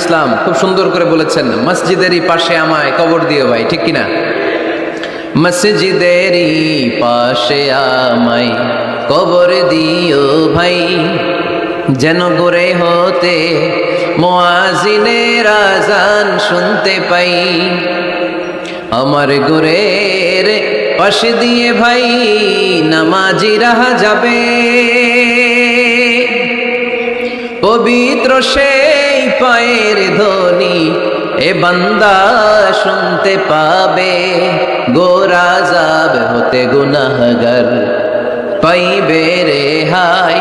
ইসলাম খুব সুন্দর করে বলেছেন, মসজিদেরই পাশে আমায় কবর দিও ভাই, ঠিক কিনা? মসজিদেরই পাশে আমায় কবর দিও ভাই, যেন গোরে হতে মোয়াজিনের আজান শুনতে পাই। আমার গোরের পাশে দিয়ে ভাই নামাজি রাহা যাবে। পবিত্র সেই পায়ের ধ্বনি, এ বান্দা শুনতে পাবে। গোরা যাব হতে গুনাহগার, পাইবে রে হাই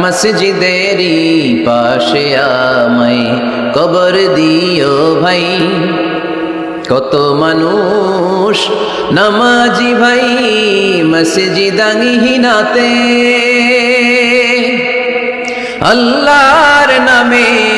মসজিদেরই পাশে আমায় কবর দিও ভাই। কত মানুষ নামাজি ভাই মসজিদাঙ্গিহীনাতে আল্লাহর নামের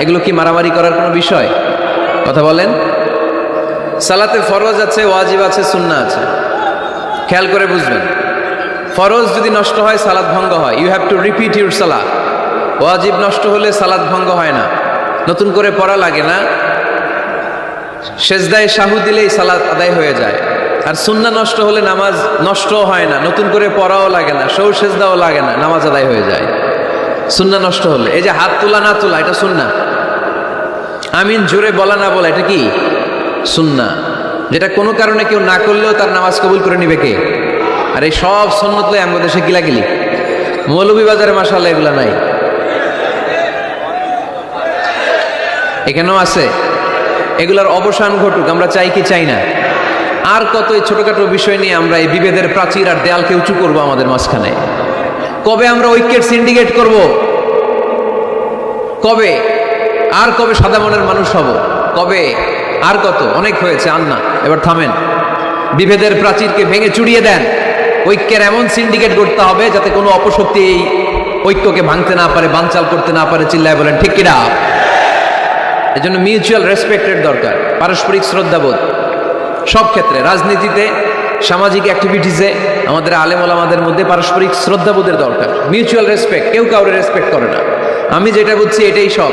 এগুলো কি মারামারি করার কোনো বিষয়? কথা বলেন। সালাতে ফরজ আছে, ওয়াজিব আছে সুন্না আছে। খেয়াল করে বুঝবেন। ফরজ যদি নষ্ট হয় সালাদ ভঙ্গ হয়। You have to repeat your সালাদ ওয়াজিব নষ্ট হলে সালাদ ভঙ্গ হয় না। নতুন করে পড়া লাগে না। সেজদায় শাহু দিলেই সালাদ আদায় হয়ে যায়। আর সুন্না নষ্ট হলে নামাজ নষ্টও হয় না। নতুন করে পড়াও লাগে না। সৌ সেজদাও লাগে না। নামাজ আদায় হয়ে যায়। সুন্না নষ্ট হলে। এই যে হাত তোলা, না তোলা, এটা সুন্না আমিন জোরে বলা না বলা, এটা কি? সুন্না যেটা কোনো কারণে কেউ না করলেও তার নামাজ কবুল করে নিবে কে? আর এই সব সন্ন্যত লই আমাদের দেশে গিলাগিলি মৌলভী বাজারে মাসাল এগুলা নাই। এখানেও আছে। এগুলার অবসান ঘটুক, আমরা চাই কি চাই না। আর কত এই ছোটখাটো বিষয় নিয়ে আমরা এই বিভেদের প্রাচীর আর দেয়ালকে উঁচু করব আমাদের মাঝখানে। কবে আমরা ঐক্যের সিন্ডিকেট করব? কবে? আর কবে সাদা মনের মানুষ হব? কবে? আর কত? অনেক হয়েছে, আন্না। এবার থামেন। বিভেদের প্রাচীরকে ভেঙে চুড়িয়ে দেন। ঐক্যের এমন সিন্ডিকেট করতে হবে যাতে কোনো অপশক্তি এই ঐক্যকে ভাঙতে না পারে, বানচাল করতে না পারে, চিল্লায় বলেন, ঠিক কিনা? এই জন্য মিউচুয়াল রেসপেক্টের দরকার, পারস্পরিক শ্রদ্ধাবোধ। সব ক্ষেত্রে, রাজনীতিতে, সামাজিক অ্যাক্টিভিটিসে আমাদের আলেমল আমাদের মধ্যে পারস্পরিক শ্রদ্ধাবোধের দরকার। মিউচুয়াল রেসপেক্ট কেউ কাউরে রেসপেক্ট করে না। আমি যেটা বুঝছি, এটাই সব।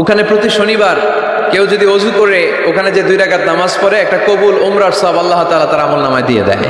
ওখানে প্রতি শনিবার কেউ যদি অজু করে, ওখানে যে দুই রাকাত নামাজ পড়ে, একটা কবুল ওমরার সব আল্লাহ তালা তার আমল নামায় দিয়ে দেয়।